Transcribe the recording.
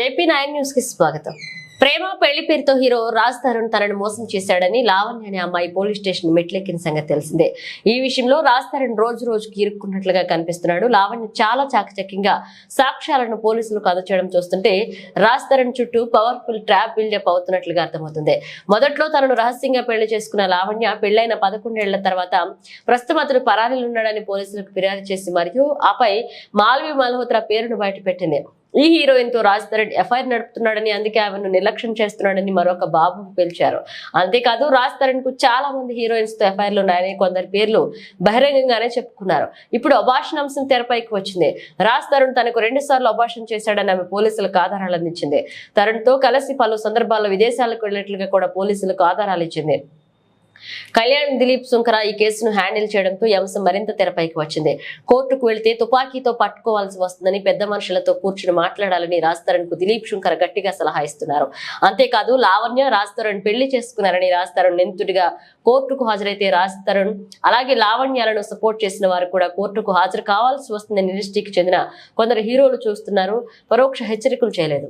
JP nine న్యూస్కి స్వాగతం. ప్రేమ పెళ్ళి పేరుతో హీరో రాజ్ తరుణ్ తనను మోసం చేశాడని లావణ్య అనే అమ్మాయి పోలీస్ స్టేషన్ మెట్లెక్కిన సంగతి తెలిసిందే. ఈ విషయంలో రాజ్ తరుణ్ రోజు రోజుకి ఇరుక్కున్నట్లుగా కనిపిస్తున్నాడు. లావణ్య చాలా చాకచక్యంగా సాక్ష్యాలను పోలీసులకు అందచేయడం చూస్తుంటే రాజ్ తరుణ్ చుట్టూ పవర్ఫుల్ ట్రాప్ బిల్డప్ అవుతున్నట్లుగా అర్థమవుతుంది. మొదట్లో తనను రహస్యంగా పెళ్ళి చేసుకున్న లావణ్య పెళ్ళైన పదకొండేళ్ళ తర్వాత ప్రస్తుతం అతను పరారీలున్నాడని పోలీసులకు ఫిర్యాదు చేసి మరియు ఆపై మాల్వి మల్హోత్రా పేరును బయటపెట్టింది. ఈ హీరోయిన్తో రాజ్ తరణ్ ఎఫ్ఐఆర్ నడుపుతున్నాడని అందుకే ఆమెను నిర్లక్ష్యం చేస్తున్నాడని మరొక బాబు పిలిచారు. అంతేకాదు రాజ్ తరణ్కు చాలా మంది హీరోయిన్స్తో ఎఫ్ఐఆర్లు ఉన్నాయని కొందరి పేర్లు బహిరంగంగానే చెప్పుకున్నారు. ఇప్పుడు అభాషణ అంశం తెరపైకి వచ్చింది. రాజ్ తరుణ్ తనకు రెండు సార్లు అభాషణ చేశాడని ఆమె పోలీసులకు ఆధారాలు అందించింది. తరుణ్తో కలిసి పలు సందర్భాల్లో విదేశాలకు వెళ్ళినట్లుగా కూడా పోలీసులకు ఆధారాలు ఇచ్చింది. కళ్యాణ్ దిలీప్ సుంకర ఈ కేసును హ్యాండిల్ చేయడంతో ఈ అంశం మరింత తెరపైకి వచ్చింది. కోర్టుకు వెళ్తే తుపాకీతో పట్టుకోవాల్సి వస్తుందని పెద్ద మనుషులతో కూర్చుని మాట్లాడాలని రాజ్తరణ్కు దిలీప్ శుంకర్ గట్టిగా సలహా ఇస్తున్నారు. అంతేకాదు లావణ్య రాజ్తరుణ్ పెళ్ళి చేసుకున్నారని రాజ్తరుణ్ నిందితుడిగా కోర్టుకు హాజరైతే రాజ్తరుణ్ అలాగే లావణ్యాలను సపోర్ట్ చేసిన వారు కూడా కోర్టుకు హాజరు కావాల్సి వస్తుందని ఇండస్ట్రీకి చెందిన కొందరు హీరోలు చూస్తున్నారు. పరోక్ష హెచ్చరికలు చేయలేదు.